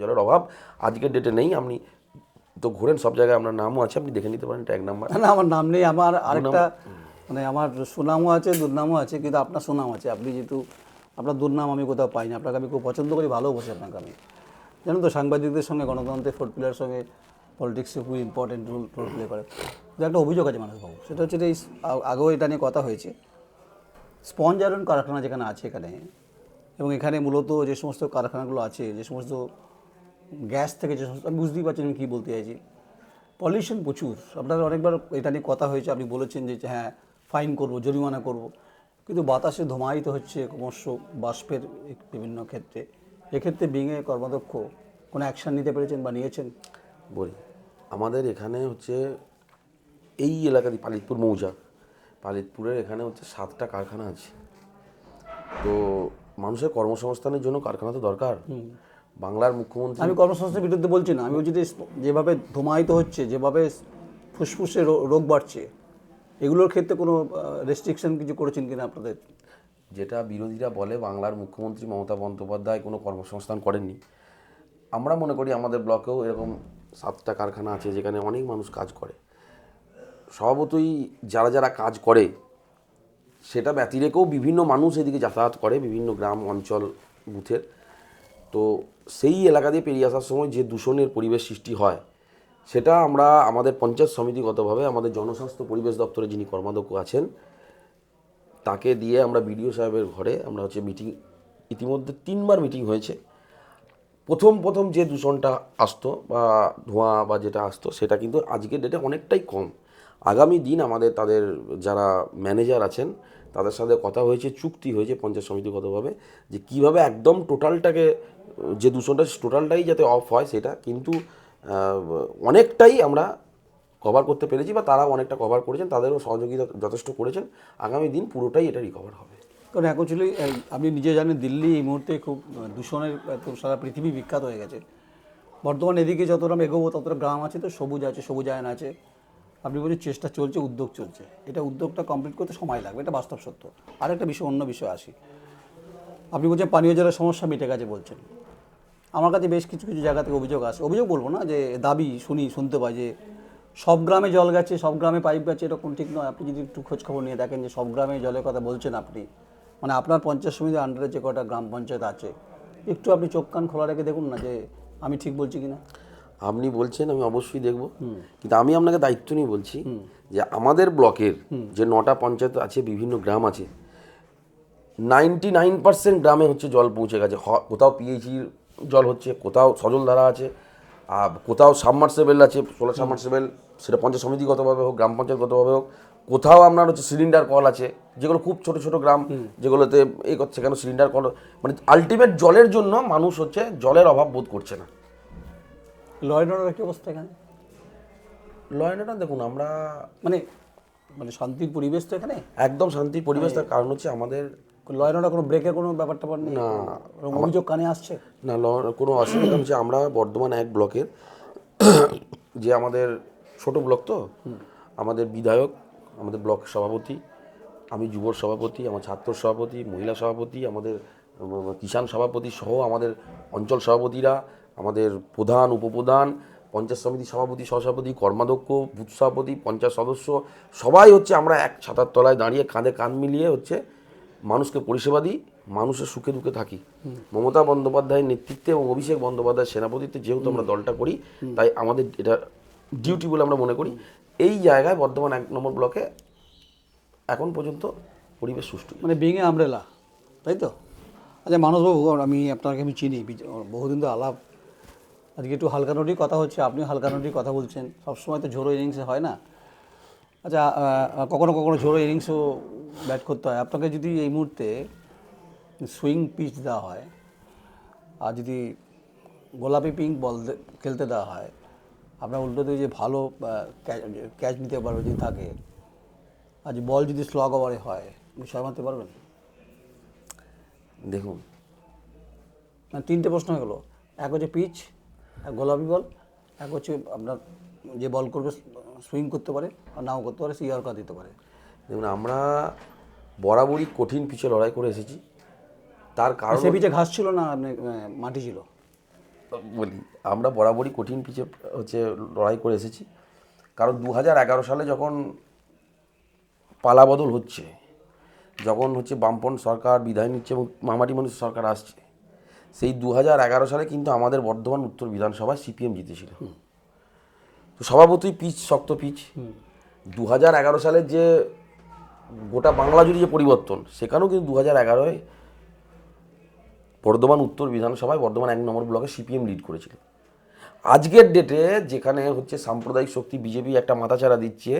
জলের অভাব আজকের ডেটে নেই আপনি তো ঘোরেন সব জায়গায় আপনার নামও আছে আপনি দেখে নিতে পারেন ট্যাগ নাম্বার না আমার নাম নেই আমার আরেকটা মানে আমার সুনামও আছে দুর্নামও আছে কিন্তু আপনার সুনাম আছে। আপনি যেহেতু আপনার দুর্নাম আমি কোথাও পাইনি আপনাকে আমি খুব পছন্দ করি ভালোবাসি আপনাকে আমি। জানেন তো সাংবাদিকদের সঙ্গে গণতন্ত্রের ফোর্ট পিলার সঙ্গে পলিটিক্সে খুব ইম্পর্টেন্ট রোল রোল প্লে করে। কিন্তু একটা অভিযোগ আছে মানুষবাবু সেটা হচ্ছে যে এই আগেও এটা নিয়ে কথা হয়েছে। স্পঞ্জ আয়রন কারখানা যেখানে আছে এখানে এবং এখানে মূলত যে সমস্ত কারখানাগুলো আছে যে সমস্ত গ্যাস থেকে যে সমস্ত আমি বুঝতেই পারছেন আমি কী বলতে চাইছি। পলিউশন প্রচুর। আপনার অনেকবার এটা নিয়ে কথা হয়েছে আপনি বলেছেন যে হ্যাঁ ফাইন করব জরিমানা করব। কিন্তু বাতাসে ধোঁয়ায়িত হচ্ছে ক্রমশ বাষ্পের বিভিন্ন ক্ষেত্রে। এক্ষেত্রে বিঙে কর্মাধ্যক্ষ কোনো অ্যাকশন নিতে পেরেছেন বা নিয়েছেন? বলি আমাদের এখানে হচ্ছে এই এলাকাতে পালিতপুর মৌজা। পালিতপুরের এখানে হচ্ছে সাতটা কারখানা আছে। তো মানুষের কর্মসংস্থানের জন্য কারখানা তো দরকার। বাংলার মুখ্যমন্ত্রী আমি কর্মসংস্থানের বিরুদ্ধে বলছি না। আমি বলছি যে যেভাবে ধোঁয়ায়িত হচ্ছে যেভাবে ফুসফুসে রোগ বাড়ছে এগুলোর ক্ষেত্রে কোনো রেস্ট্রিকশন কিছু করেছেন কিনা আপনাদের? যেটা বিরোধীরা বলে বাংলার মুখ্যমন্ত্রী মমতা বন্দ্যোপাধ্যায় কোনো কর্মসংস্থান করেননি। আমরা মনে করি আমাদের ব্লকেও এরকম সাতটা কারখানা আছে যেখানে অনেক মানুষ কাজ করে। স্বভাবতই যারা যারা কাজ করে সেটা ব্যতিরেকেও বিভিন্ন মানুষ এদিকে যাতায়াত করে বিভিন্ন গ্রাম অঞ্চল বুথের। তো সেই এলাকা দিয়ে পেরিয়ে আসার সময় যে দূষণের পরিবেশ সৃষ্টি হয়, সেটা আমরা আমাদের পঞ্চায়েত সমিতিগতভাবে আমাদের জনস্বাস্থ্য পরিবেশ দপ্তরে যিনি কর্মাধ্যক্ষ আছেন, তাকে দিয়ে আমরা বিডিও সাহেবের ঘরে আমরা হচ্ছে মিটিং ইতিমধ্যে তিনবার মিটিং হয়েছে। প্রথম প্রথম যে দূষণটা আসতো বা ধোঁয়া বা যেটা আসতো, সেটা কিন্তু আজকের ডেটে অনেকটাই কম। আগামী দিন আমাদের তাদের যারা ম্যানেজার আছেন তাদের সাথে কথা হয়েছে, চুক্তি হয়েছে পঞ্চায়েত সমিতিগতভাবে যে কীভাবে একদম টোটালটাকে, যে দূষণটা টোটালটাই যাতে অফ হয় সেটা কিন্তু অনেকটাই আমরা কভার করতে পেরেছি বা তারাও অনেকটা কভার করেছেন, তাদেরও সহযোগিতা যথেষ্ট করেছেন। আগামী দিন পুরোটাই এটা রিকভার হবে। কারণ অ্যাকচুয়ালি আপনি নিজে জানেন দিল্লি এই মুহূর্তে খুব দূষণের সারা পৃথিবী বিখ্যাত হয়ে গেছে। বর্তমানে এদিকে যতটা এগোবো ততটা গ্রাম আছে, তো সবুজ আছে, সবুজায়ন আছে। আপনি বলছেন চেষ্টা চলছে, উদ্যোগ চলছে। এটা উদ্যোগটা কমপ্লিট করতে সময় লাগবে, এটা বাস্তব সত্য। আর একটা বিষয়, অন্য বিষয় আসি। আপনি বলছেন পানীয় জলের সমস্যা মিটে গেছে বলছেন। আমার কাছে বেশ কিছু কিছু জায়গা থেকে অভিযোগ আসে। অভিযোগ বলব না যে দাবি শুনি, শুনতে পাই যে সব গ্রামে জল গেছে, সব গ্রামে পাইপ গেছে, এরকম ঠিক নয়। আপনি যদি একটু খোঁজ খবর নিয়ে দেখেন যে সব গ্রামে জলের কথা বলছেন আপনি মানে আপনার পঞ্চায়েত সমিতির আন্ডারে যে কটা গ্রাম পঞ্চায়েত আছে, একটু আপনি চোখ কান খোলা রেখে দেখুন না যে আমি ঠিক বলছি কিনা। আপনি বলছেন আমি অবশ্যই দেখব। কিন্তু আমি আপনাকে দায়িত্ব নিয়ে বলছি যে আমাদের ব্লকের যে নটা পঞ্চায়েত আছে বিভিন্ন গ্রাম আছে নাইনটি নাইন পার্সেন্ট গ্রামে হচ্ছে জল পৌঁছে গেছে। কোথাও পিএইচির জল হচ্ছে কোথাও সজলধারা আছে আর কোথাও সাবমার্সেবেল আছে সোলার সাবমার্সেবেল সেটা পঞ্চায়েত সমিতিগতভাবে হোক গ্রাম পঞ্চায়েতগতভাবে হোক কোথাও আপনার হচ্ছে সিলিন্ডার কল আছে যেগুলো খুব ছোট ছোট গ্রাম যেগুলোতে এ করছে কেন সিলিন্ডার কল মানে আলটিমেট জলের জন্য মানুষ হচ্ছে জলের অভাব বোধ করছে না। ল অ্যান্ড কি অবস্থা এখানে? ল অর্ডার দেখুন আমরা মানে মানে শান্তির পরিবেশ তো এখানে? একদম শান্তির পরিবেশ তার কারণ হচ্ছে আমাদের ল অর্ডার কোনো ব্রেকের কোনো ব্যাপার ট্যাপার নেই? ওরকম অভিযোগ কানে আসছে? না কোনো অসুবিধা হচ্ছে আমরা বর্ধমান এক ব্লকের যে আমাদের ছোট ব্লক তো আমাদের বিধায়ক আমাদের ব্লক সভাপতি আমি যুব সভাপতি আমার ছাত্র সভাপতি মহিলা সভাপতি আমাদের কিষাণ সভাপতি সহ আমাদের অঞ্চল সভাপতিরা আমাদের প্রধান, উপপ্রধান, পঞ্চায়েত সমিতি সভাপতি, সহসভাপতি, কর্মাধ্যক্ষ, বুথ সভাপতি, পঞ্চায়েত সদস্য, সবাই হচ্ছে আমরা এক ছাতার তলায় দাঁড়িয়ে কাঁধে কাঁধ মিলিয়ে হচ্ছে মানুষকে পরিষেবা দিই, মানুষের সুখে দুঃখে থাকি। মমতা বন্দ্যোপাধ্যায়ের নেতৃত্বে এবং অভিষেক বন্দ্যোপাধ্যায়ের সেনাপতিত্বে যেহেতু আমরা দলটা করি, তাই আমাদের এটা ডিউটি বলে আমরা মনে করি। এই জায়গায় বর্ধমান এক নম্বর ব্লকে এখন পর্যন্ত পরিবেশ সুষ্ঠু। মানে বেঙে আমরেলা তাই তো? আচ্ছা মানসবাবু, আমি আপনাকে আমি চিনি বহুদিন তো আলাপ আজকে একটু হালকা নোটি কথা হচ্ছে আপনি হালকা নোটি কথা বলছেন। সবসময় তো ঝোড়ো ইনিংসে হয় না। আচ্ছা কখনো কখনো ঝোড়ো ইনিংসও ব্যাট করতে হয়। আপনাকে যদি এই মুহূর্তে সুইং পিচ দেওয়া হয় আর যদি গোলাপি পিঙ্ক বল খেলতে দেওয়া হয় আপনার উল্টোতে যে ভালো ক্যাচ নিতে পারবে যদি থাকে আজ বল যদি স্লগ ওভারে হয় বিষয় মারতে পারবেন? দেখুন। তিনটে প্রশ্ন হয়ে গেলো। এক হচ্ছে পিচ গোলাপি বল। এক হচ্ছে আপনার যে বল করবে সুইং করতে পারে আর নাও করতে পারে সে ইয়র্কার দিতে পারে। দেখুন আমরা বরাবরই কঠিন পিচে লড়াই করে এসেছি। তার কারণ সে পিচে ঘাস ছিল না মাটি ছিল? বলি আমরা বরাবরই কঠিন পিছে হচ্ছে লড়াই করে এসেছি। কারণ দু হাজার এগারো সালে যখন পালাবদল হচ্ছে যখন হচ্ছে বামপন সরকার বিদায় নিচ্ছে এবং মামাটি মানুষ সরকার আসছে সেই দু হাজার এগারো সালে কিন্তু আমাদের বর্ধমান উত্তর বিধানসভায় সিপিএম জিতেছিল। তো স্বভাবতই পিচ শক্ত পিচ। দু হাজার এগারো সালের যে গোটা বাংলা জুড়ে যে পরিবর্তন সেখানেও কিন্তু দু হাজার এগারোয় বর্ধমান উত্তর বিধানসভায় বর্ধমান এক নম্বর ব্লকে সিপিএম লিড করেছিল। আজকের ডেটে যেখানে হচ্ছে সাম্প্রদায়িক শক্তি বিজেপি একটা মাথাচাড়া দিচ্ছে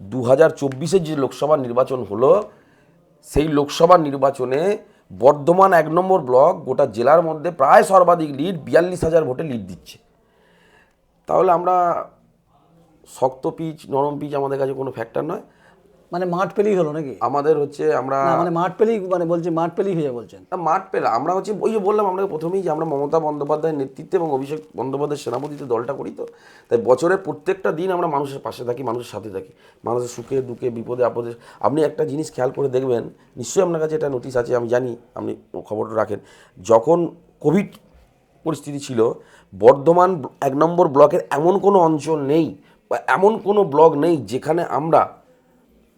দু হাজার চব্বিশের যে লোকসভা নির্বাচন হলো সেই লোকসভা নির্বাচনে বর্ধমান এক নম্বর ব্লক, গোটা জেলার মধ্যে প্রায় সর্বাধিক লিড বিয়াল্লিশ হাজার ভোটে লিড দিচ্ছে। তাহলে আমরা শক্ত পিচ নরম পিচ আমাদের কাছে কোনো ফ্যাক্টর নয়। মানে মাঠ পেলেই হলো নাকি? আমাদের হচ্ছে আমরা মানে মাঠ পেলেই মানে বলছি মাঠ পেলেই হয়ে বলছেন। মাঠ পেলা আমরা হচ্ছে ওই যে বললাম আমরা প্রথমেই যে আমরা মমতা বন্দ্যোপাধ্যায়ের নেতৃত্বে এবং অভিষেক বন্দ্যোপাধ্যায়ের সেনাপতিতে দলটা করি তো তাই বছরের প্রত্যেকটা দিন আমরা মানুষের পাশে থাকি মানুষের সাথে থাকি। মানুষের সুখে দুঃখে বিপদে আপদে আপনি একটা জিনিস খেয়াল করে দেখবেন নিশ্চয়ই আপনার কাছে এটা নোটিশ আছে আমি জানি আপনি খবরটা রাখেন। যখন কোভিড পরিস্থিতি ছিল বর্ধমান এক নম্বর ব্লকের এমন কোনো অঞ্চল নেই বা এমন কোনো ব্লক নেই যেখানে আমরা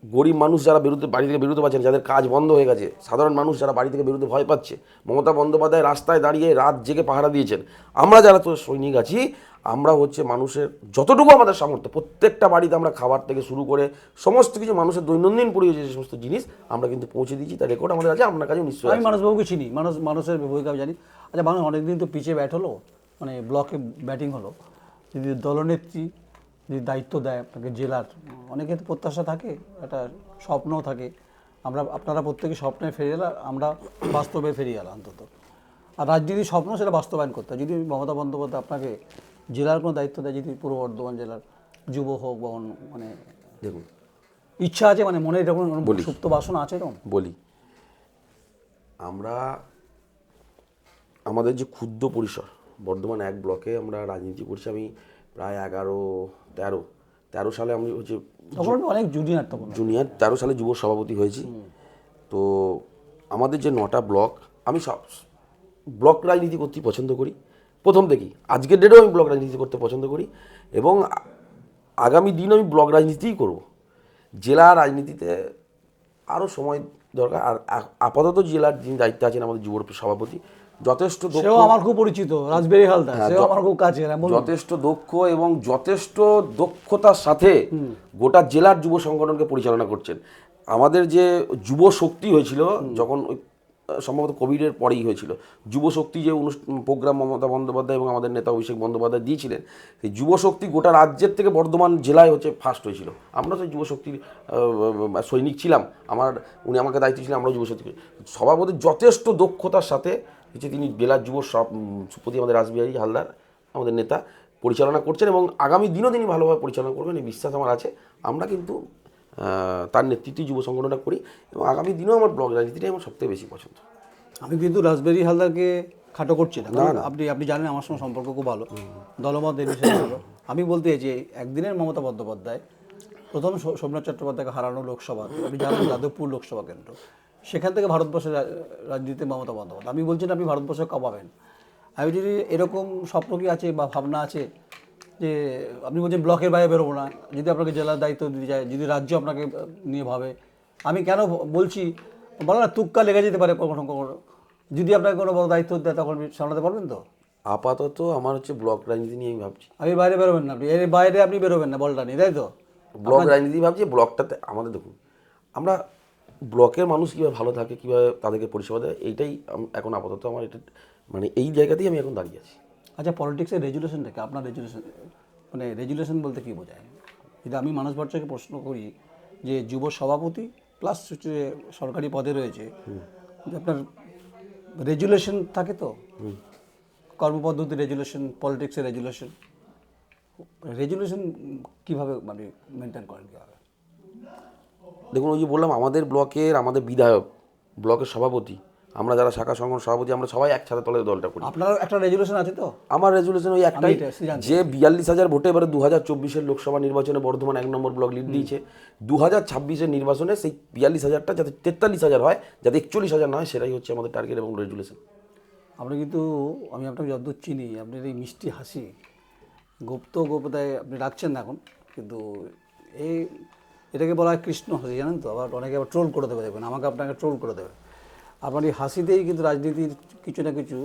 গরিব মানুষ যারা বেরোতে বাড়ি থেকে বেরোতে পারছে না যাদের কাজ বন্ধ হয়ে গেছে সাধারণ মানুষ যারা বাড়ি থেকে বেরোতে ভয় পাচ্ছে মমতা বন্দ্যোপাধ্যায় রাস্তায় দাঁড়িয়ে রাত জেগে পাহারা দিয়েছেন। আমরা যারা তো সৈনিক আছি আমরা হচ্ছে মানুষের যতটুকু আমাদের সামর্থ্য প্রত্যেকটা বাড়িতে আমরা খাবার থেকে শুরু করে সমস্ত কিছু মানুষের দৈনন্দিন প্রয়োজন যে সমস্ত জিনিস আমরা কিন্তু পৌঁছে দিয়েছি তার রেকর্ড আমাদের আছে আপনার কাছে নিশ্চয়ই আমি মানুষবাবুকে চিনি মানুষ মানুষের ভূমিকা জানি। আচ্ছা মানুষ অনেকদিন তো পিছিয়ে ব্যাট হলো মানে ব্লকে ব্যাটিং হলো। যদি দলনেত্রী যদি দায়িত্ব দেয় আপনাকে জেলার অনেকে তো প্রত্যাশা থাকে একটা স্বপ্নও থাকে। আমরা আপনারা প্রত্যেকে স্বপ্নে ফিরে এলাম আমরা বাস্তবে ফিরে এলাম অন্তত। আর রাজনীতির স্বপ্ন সেটা বাস্তবায়ন করতে যদি মমতা বন্দ্যোপাধ্যায় আপনাকে জেলার কোনো দায়িত্ব দেয় যদি পূর্ব বর্ধমান জেলার যুব হোক বা অন্য মানে দেখুন। ইচ্ছা আছে মানে মনে এরকম সুপ্ত বাসনা আছে এরকম? বলি। আমরা আমাদের যে ক্ষুদ্র পরিসর বর্ধমান এক ব্লকে আমরা রাজনীতি করছি আমি প্রায় এগারো তেরো তেরো সালে আমি হচ্ছে অনেক জুনিয়র তখন। জুনিয়র তেরো সালে যুব সভাপতি হয়েছি। তো আমাদের যে নটা ব্লক আমি সব ব্লক রাজনীতি করতে পছন্দ করি। প্রথম থেকেই আজকের ডেটেও আমি ব্লক রাজনীতি করতে পছন্দ করি। এবং আগামী দিন আমি ব্লক রাজনীতিই করব। জেলা রাজনীতিতে আরও সময় দরকার। আর আপাতত জেলার যিনি দায়িত্বে আছেন আমাদের যুব সভাপতি যথেষ্ট দক্ষ সেও আমার খুব পরিচিত রাজবেরি হালদার সেও আমার খুব কাছে হ্যাঁ, যথেষ্ট দক্ষ এবং যথেষ্ট দক্ষতার সাথে গোটা জেলার যুব সংগঠনকে পরিচালনা করছেন। আমাদের যে যুব শক্তি হয়েছিল যখন ওই সম্ভবত কোভিডের পরেই হয়েছিল যুব শক্তি যে অনুষ্ঠান প্রোগ্রাম মমতা বন্দ্যোপাধ্যায় এবং আমাদের নেতা অভিষেক বন্দ্যোপাধ্যায় দিয়েছিলেন সেই যুব শক্তি গোটা রাজ্যের থেকে বর্ধমান জেলায় হচ্ছে ফার্স্ট হয়েছিল। আমরা তো যুব শক্তির সৈনিক ছিলাম। আমার উনি আমাকে দায়িত্ব ছিলেন আমরাও যুব শক্তি। সভাপতি যথেষ্ট দক্ষতার সাথে হচ্ছে তিনি জেলার যুব সব সুপতি আমাদের রাসবিহারী হালদার আমাদের নেতা পরিচালনা করছেন এবং আগামী দিনও তিনি ভালোভাবে পরিচালনা করবেন এই বিশ্বাস আমার আছে। আমরা কিন্তু তার নেতৃত্বে যুব সংগঠনটা করি এবং আগামী দিনেও আমার ব্লগ রাজনীতিটাই আমার সবথেকে বেশি পছন্দ। আমি কিন্তু রাজবেরি হালদারকে খাটো করছি না কারণ আপনি আপনি জানেন আমার সঙ্গে সম্পর্ক খুব ভালো। দলমত নির্বিশেষে ভালো। আমি বলতে চাইছি একদিনের মমতা বন্দ্যোপাধ্যায় প্রথম সোমনাথ চট্টোপাধ্যায়কে হারানো লোকসভা আপনি জানেন যাদবপুর লোকসভা কেন্দ্র। সেখান থেকে ভারতবর্ষের রাজনীতিতে মমতা বন্দ্যোপাধ্যায়। আমি বলছি না আপনি ভারতবর্ষে কামাবেন আমি যদি এরকম স্বপ্ন কি আছে বা ভাবনা আছে যে আপনি বলছেন ব্লকের বাইরে বেরোবো না যদি আপনাকে জেলার দায়িত্ব দিতে যায় যদি রাজ্য আপনাকে নিয়ে ভাবে আমি কেন বলছি বলো না তুক্কা লেগে যেতে পারে কখনো কখনো যদি আপনাকে কোনো বড় দায়িত্ব দেয় তখন সামলাতে পারবেন তো? আপাতত আমার হচ্ছে ব্লক রাজনীতি নিয়ে আমি ভাবছি। আমি বাইরে বেরোবেন না আপনি। এর বাইরে আপনি বেরোবেন না বলটা নিয়ে তাই তো? ব্লক রাজনীতি ভাবছি ব্লকটাতে আমাদের দেখুন আমরা ব্লকের মানুষ কীভাবে ভালো থাকে কীভাবে তাদেরকে পরিষেবা দেয় এইটাই এখন আপাতত আমার এটা মানে এই জায়গাতেই আমি এখন দাঁড়িয়ে আছি। আচ্ছা পলিটিক্সের রেজুলেশনটা কি আপনার রেজুলেশন মানে রেজুলেশন বলতে কি বোঝায়? যদি আমি মানস ভট্টাচার্যকে প্রশ্ন করি যে যুব সভাপতি প্লাস হচ্ছে সরকারি পদে রয়েছে আপনার রেজুলেশন থাকে তো? কর্মপদ্ধতি রেজুলেশন পলিটিক্সের রেজুলেশন রেজুলেশন কীভাবে মানে মেনটেন করেন কীভাবে? দেখুন ওই যে বললাম আমাদের ব্লকের আমাদের বিধায়ক ব্লকের সভাপতি আমরা যারা শাখা সংগঠন সভাপতি আমরা সবাই এক একসাথে তলে দলটা করি। আপনার একটা রেজুলেশন আছে তো? আমার রেজুলেশন ওই একটাই যে বিয়াল্লিশ হাজার ভোটে এবারে দু হাজার চব্বিশের লোকসভা নির্বাচনে বর্ধমান এক নম্বর ব্লক লিড দিয়েছে। দু হাজার ছাব্বিশের নির্বাচনে সেই বিয়াল্লিশ হাজারটা যাতে তেতাল্লিশ হাজার হয় যাতে একচল্লিশ হাজার না হয় সেটাই হচ্ছে আমাদের টার্গেট এবং রেজুলেশন আপনি কিন্তু আমি আপনাকে যতদূর চিনি আপনার এই মিষ্টি হাসি গুপ্ত গোপতায় আপনি রাখছেন না এখন কিন্তু এই এটাকে বলা হয় কৃষ্ণ হাসি, জানেন তো? আবার অনেকে আবার ট্রোল করে দেবে, দেখবেন। আমাকে আপনাকে ট্রোল করে দেবে। আপনার এই হাসিতেই কিন্তু রাজনীতির কিছু না কিছু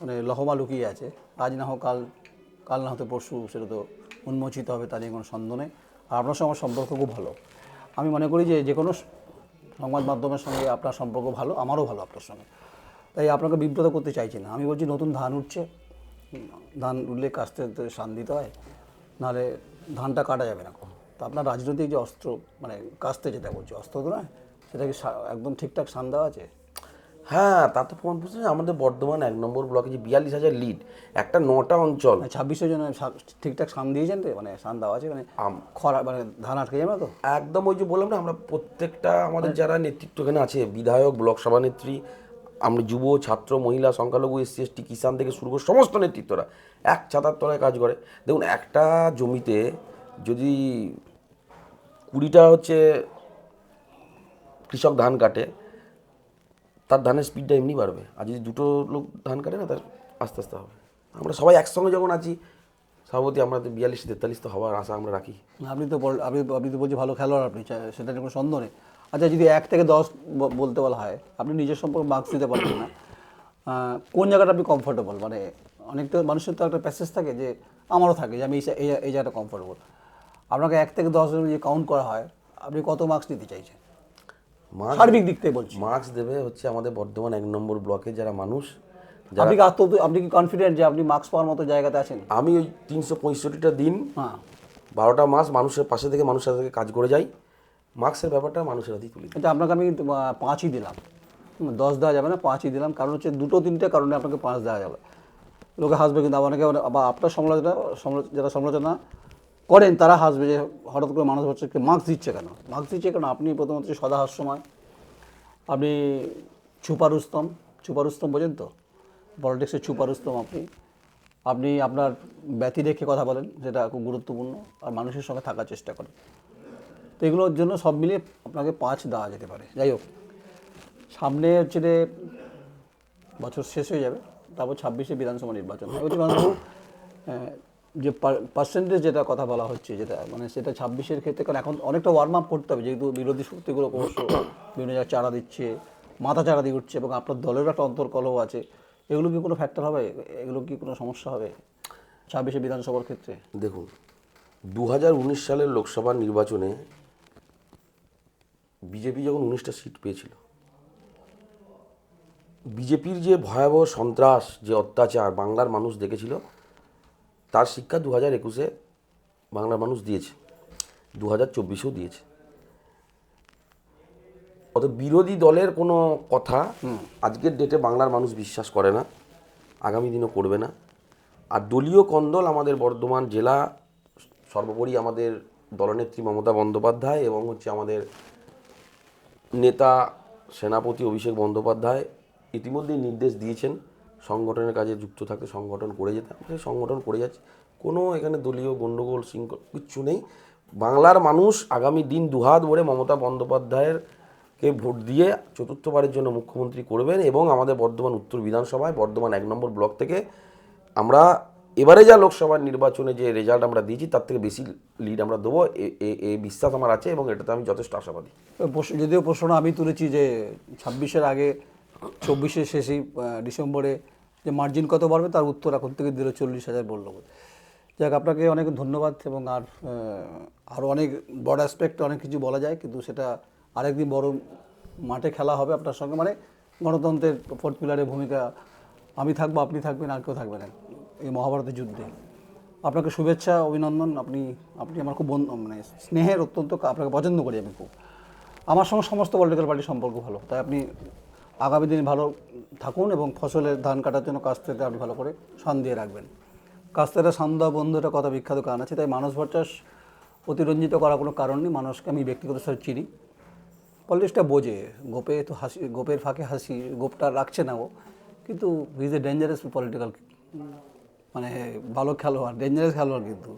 মানে লহমা লুকিয়ে আছে। আজ না হোক, কাল কাল না হতে পরশু সেটা তো উন্মোচিত হবে, তা নিয়ে কোনো সন্দেহ নেই। আর আপনার সঙ্গে আমার সম্পর্ক খুব ভালো। আমি মনে করি যে যে কোনো সংবাদ মাধ্যমের সঙ্গে আপনার সম্পর্ক ভালো, আমারও ভালো আপনার সঙ্গে। তাই আপনাকে বিব্রত করতে চাইছি না। আমি বলছি নতুন ধান উঠছে। ধান উঠলে কাস্তে শান দিতে হয়। নাহলে ধানটা কাটা যাবে না তো আপনার রাজনৈতিক যে অস্ত্র মানে কাস্তে যেটা বলছি অস্ত্র তো নয় সেটা কি একদম ঠিকঠাক সান দেওয়া আছে? হ্যাঁ তা তো প্রমাণ বুঝছেন আমাদের বর্ধমান এক নম্বর ব্লকে যে বিয়াল্লিশ হাজার লিড একটা নটা অঞ্চল। মানে ছাব্বিশের জন্য সা- ঠিকঠাক সান দিয়েছেন তো? মানে সান দেওয়া আছে মানে খরা মানে ধান আটকে যাবে তো? একদম ওই যে বললাম না আমরা প্রত্যেকটা আমাদের যারা নেতৃত্ব এখানে আছে বিধায়ক ব্লক সভানেত্রী আমরা যুব ছাত্র মহিলা সংখ্যালঘু এসসি এসটি কিষান থেকে শুরু করে সমস্ত নেতৃত্বরা এক ছাতার তলায় কাজ করে। দেখুন একটা জমিতে যদি কুড়িটা হচ্ছে কৃষক ধান কাটে, তার ধানের স্পিডটা এমনি বাড়বে। আর যদি দুটো লোক ধান কাটে না, তার আস্তে আস্তে হবে। আমরা সবাই একসঙ্গে যখন আছি, সভাপতি আমরা তো বিয়াল্লিশ, তেতাল্লিশ তো হওয়ার আশা আমরা রাখি। আপনি তো আপনি আপনি তো বলছি ভালো খেলোয়াড় আপনি সেটা কোনো সন্দেহ নেই। আচ্ছা যদি এক থেকে দশ বলতে বলা হয়, আপনি নিজের সম্পর্কে মার্কস দিতে পারবেন না। কোন জায়গাটা আপনি কমফোর্টেবল মানে অনেকটা মানুষের তো একটা প্যাসেজ থাকে যে, আমারও থাকে যে আমি এই জায়গাটা কমফোর্টেবল আপনাকে এক থেকে দশ যদি কাউন্ট করা হয় আপনি কত মার্কস দিতে চাইছেন? সার্বিক দিক থেকে বলছি। মার্কস দেবে হচ্ছে আমাদের বর্ধমান এক নম্বর ব্লকে যারা মানুষ আপনি কি আত্ম আপনি কি কনফিডেন্ট যে আপনি মার্কস পাওয়ার মতো জায়গাতে আছেন? আমি ওই তিনশো পঁয়ষট্টিটা দিন হ্যাঁ। বারোটা মাস মানুষের পাশে থেকে মানুষের সাথে থেকে কাজ করে যাই। মার্কসের ব্যাপারটা মানুষের হাতেই তুলি। এটা আপনাকে আমি আহ, পাঁচই দিলাম। দশ দেওয়া যাবে না পাঁচই দিলাম। কারণ হচ্ছে দুটো তিনটে কারণে আপনাকে পাঁচ দেওয়া যাবে। লোকে হাসবে কিন্তু অনেকে আবার আপনার সমালোচনা সমালো- যারা সমালোচনা করেন, তারা হাসবে যে হঠাৎ করে মানুষ হচ্ছে মার্কস দিচ্ছে কেন? মার্কস দিচ্ছে কেন? আপনি প্রথমত সদা হাস্যময় আপনি ছুপারুস্তম ছুপারুস্তম বোঝেন তো? পলিটিক্সের ছুপারুস্তম আপনি। আপনি আপনার ব্যতি রেখে কথা বলেন, যেটা খুব গুরুত্বপূর্ণ, আর মানুষের সঙ্গে থাকার চেষ্টা করেন। তো এগুলোর জন্য সব মিলিয়ে আপনাকে পাঁচ দেওয়া যেতে পারে। যাই হোক, সামনে হচ্ছে যে বছর শেষ হয়ে যাবে, তারপর ছাব্বিশে বিধানসভা নির্বাচন যে পার্সেন্টেজ যেটা কথা বলা হচ্ছে যেটা মানে সেটা ছাব্বিশের ক্ষেত্রে কারণ এখন অনেকটা ওয়ার্ম আপ করতে হবে যেহেতু বিরোধী শক্তিগুলো অবশ্য বিভিন্ন জায়গায় চারা দিচ্ছে মাথা চারা দিয়ে উঠছে এবং আপনার দলেরও একটা অন্তর্কলও আছে। এগুলো কি কোনো ফ্যাক্টর হবে? এগুলো কি কোনো সমস্যা হবে ছাব্বিশে বিধানসভার ক্ষেত্রে? দেখুন দু উনিশ সালের লোকসভা নির্বাচনে বিজেপি যখন উনিশটা সিট পেয়েছিল বিজেপির যে ভয়াবহ সন্ত্রাস যে অত্যাচার বাংলার মানুষ দেখেছিল তার শিক্ষা দু হাজার একুশে বাংলার মানুষ দিয়েছে। দু হাজার চব্বিশেও দিয়েছে। অত বিরোধী দলের কোনো কথা আজকের ডেটে বাংলার মানুষ বিশ্বাস করে না আগামী দিনও করবে না। আর দলীয় কন্দল আমাদের বর্ধমান জেলা সর্বোপরি আমাদের দলনেত্রী মমতা বন্দ্যোপাধ্যায় এবং হচ্ছে আমাদের নেতা সেনাপতি অভিষেক বন্দ্যোপাধ্যায় ইতিমধ্যেই নির্দেশ দিয়েছেন। সংগঠনের কাজে যুক্ত থাকতে সংগঠন করে যেতে আমরা সেই সংগঠন করে যাচ্ছি। কোনো এখানে দলীয় গণ্ডগোল শৃঙ্খল কিচ্ছু নেই। বাংলার মানুষ আগামী দিন দুহাত ভরে মমতা বন্দ্যোপাধ্যায়ের কে ভোট দিয়ে চতুর্থবারের জন্য মুখ্যমন্ত্রী করবেন এবং আমাদের বর্ধমান উত্তর বিধানসভায়, বর্ধমান এক নম্বর ব্লক থেকে আমরা এবারে যা লোকসভার নির্বাচনে যে রেজাল্ট আমরা দিয়েছি, তার থেকে বেশি লিড আমরা দেবো। এ- বিশ্বাস আমার আছে এবং এটাতে আমি যথেষ্ট আশাবাদী। যদিও প্রশ্ন আমি তুলেছি যে ছাব্বিশের আগে চব্বিশের শেষেই ডিসেম্বরে যে মার্জিন কত বাড়বে তার উত্তর এখন থেকে দিল চল্লিশ হাজার বলল যাক, আপনাকে অনেক ধন্যবাদ এবং আর আরও অনেক বড় অ্যাসপেক্ট অনেক কিছু বলা যায়, কিন্তু সেটা আরেকদিন বড় মাঠে খেলা হবে আপনার সঙ্গে। মানে গণতন্ত্রের ফোর্থ পিলারের ভূমিকা, আমি থাকব, আপনি থাকবেন, আর কেউ থাকবে না। এই মহাভারতের যুদ্ধে। আপনাকে শুভেচ্ছা, অভিনন্দন। আপনি আপনি আমার খুব মানে স্নেহের অত্যন্ত, আপনাকে পছন্দ করি আমি খুব। আমার সঙ্গে সমস্ত পলিটিক্যাল পার্টির সম্পর্ক ভালো, তাই আপনি আগামী দিন ভালো থাকুন এবং ফসলের ধান কাটার জন্য কাস্তেতে আপনি ভালো করে শান দিয়ে রাখবেন। কাস্তেরা সান্দা বন্ধু একটা কথা বিখ্যাত কারণ আছে, তাই মানস ভট্টাস অতিরঞ্জিত করার কোনো কারণ নেই। মানুষকে আমি ব্যক্তিগত সাথে চিনি। পলিটিক্সটা বোঝে, গোপে তো হাসি, গোপের ফাঁকে হাসি, গোপটা রাখছে না ও। কিন্তু ইজ এ ডেঞ্জারাস পলিটিক্যাল মানে ভালো খেলোয়াড় ডেঞ্জারাস খেলোয়াড় কিন্তু।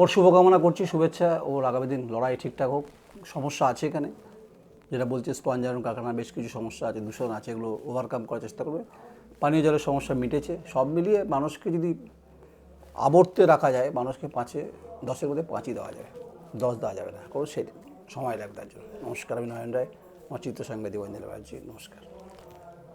ওর শুভকামনা করছি, শুভেচ্ছা, ওর আগামী দিন লড়াই ঠিকঠাক হোক, সমস্যা আছে এখানে। যেটা বলছে স্পঞ্জ এবং কারখানা বেশ কিছু সমস্যা আছে, দূষণ আছে, এগুলো ওভারকাম করার চেষ্টা করবে। পানীয় জলের সমস্যা মিটেছে, সব মিলিয়ে মানুষকে যদি আবর্তে রাখা যায়, মানুষকে পাঁচে, দশের মধ্যে পাঁচই দেওয়া যায়, দশ দেওয়া যাবে না। কোনো সে সময় লাগবে তার জন্য। নমস্কার, আমি নয়ন রায়, আমার চিত্র সাংবাদিক বন্ধু নমস্কার।